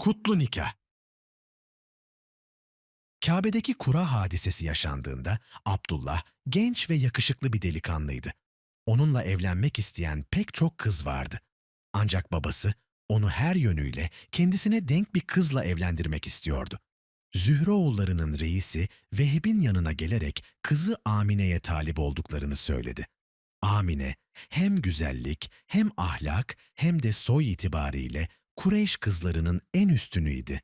Kutlu Nikah Kabe'deki kura hadisesi yaşandığında Abdullah genç ve yakışıklı bir delikanlıydı. Onunla evlenmek isteyen pek çok kız vardı. Ancak babası onu her yönüyle kendisine denk bir kızla evlendirmek istiyordu. Zühreoğullarının reisi Vehib'in yanına gelerek kızı Amine'ye talip olduklarını söyledi. Amine hem güzellik hem ahlak hem de soy itibariyle Kureyş kızlarının en üstünüydü.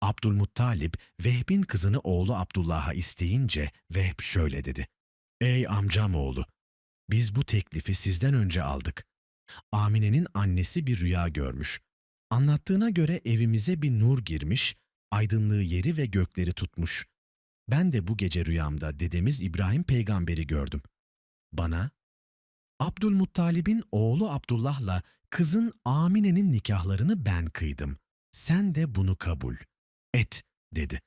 Abdülmuttalip Vehb'in kızını oğlu Abdullah'a isteyince Vehb şöyle dedi. Ey amcam oğlu, biz bu teklifi sizden önce aldık. Amine'nin annesi bir rüya görmüş. Anlattığına göre evimize bir nur girmiş, aydınlığı yeri ve gökleri tutmuş. Ben de bu gece rüyamda dedemiz İbrahim peygamberi gördüm. Bana, Abdülmuttalib'in oğlu Abdullah'la kızın Amine'nin nikahlarını ben kıydım. Sen de bunu kabul et, dedi.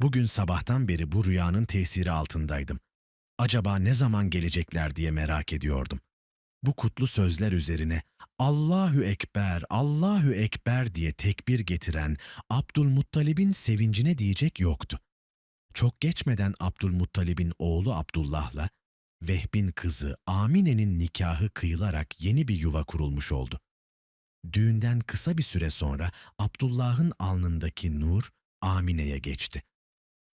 Bugün sabahtan beri bu rüyanın tesiri altındaydım. Acaba ne zaman gelecekler diye merak ediyordum. Bu kutlu sözler üzerine Allahü Ekber, Allahü Ekber diye tekbir getiren Abdülmuttalib'in sevincine diyecek yoktu. Çok geçmeden Abdülmuttalib'in oğlu Abdullah'la Vehb'in kızı Amine'nin nikahı kıyılarak yeni bir yuva kurulmuş oldu. Düğünden kısa bir süre sonra Abdullah'ın alnındaki nur Amine'ye geçti.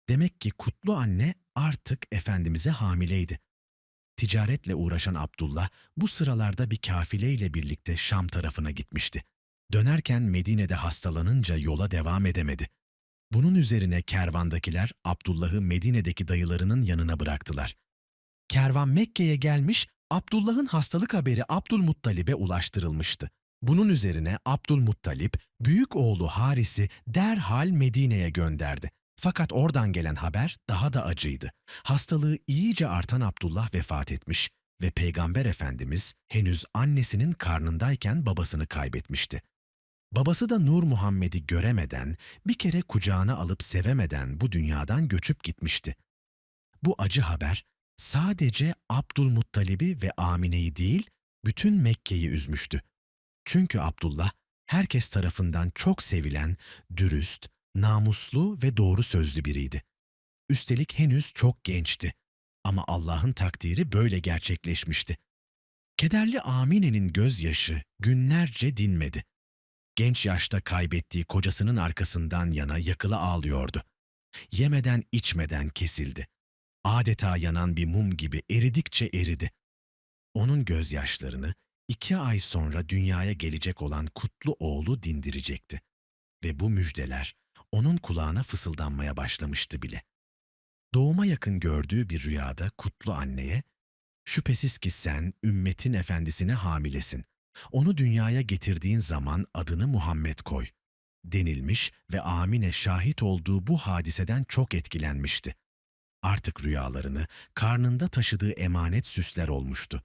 Demek ki kutlu anne artık Efendimiz'e hamileydi. Ticaretle uğraşan Abdullah bu sıralarda bir kafileyle birlikte Şam tarafına gitmişti. Dönerken Medine'de hastalanınca yola devam edemedi. Bunun üzerine kervandakiler Abdullah'ı Medine'deki dayılarının yanına bıraktılar. Kervan Mekke'ye gelmiş, Abdullah'ın hastalık haberi Abdülmuttalib'e ulaştırılmıştı. Bunun üzerine Abdülmuttalip, büyük oğlu Haris'i derhal Medine'ye gönderdi. Fakat oradan gelen haber daha da acıydı. Hastalığı iyice artan Abdullah vefat etmiş ve Peygamber Efendimiz henüz annesinin karnındayken babasını kaybetmişti. Babası da Nur Muhammed'i göremeden, bir kere kucağına alıp sevemeden bu dünyadan göçüp gitmişti. Bu acı haber sadece Abdülmuttalib'i ve Amine'yi değil, bütün Mekke'yi üzmüştü. Çünkü Abdullah herkes tarafından çok sevilen, dürüst, namuslu ve doğru sözlü biriydi. Üstelik henüz çok gençti. Ama Allah'ın takdiri böyle gerçekleşmişti. Kederli Amine'nin gözyaşı günlerce dinmedi. Genç yaşta kaybettiği kocasının arkasından yana yakıla ağlıyordu. Yemeden içmeden kesildi. Adeta yanan bir mum gibi eridikçe eridi. Onun gözyaşlarını iki ay sonra dünyaya gelecek olan kutlu oğlu dindirecekti. Ve bu müjdeler onun kulağına fısıldanmaya başlamıştı bile. Doğuma yakın gördüğü bir rüyada kutlu anneye, ''Şüphesiz ki sen ümmetin efendisine hamilesin. Onu dünyaya getirdiğin zaman adını Muhammed koy.'' denilmiş ve Amine şahit olduğu bu hadiseden çok etkilenmişti. Artık rüyalarını karnında taşıdığı emanet süsler olmuştu.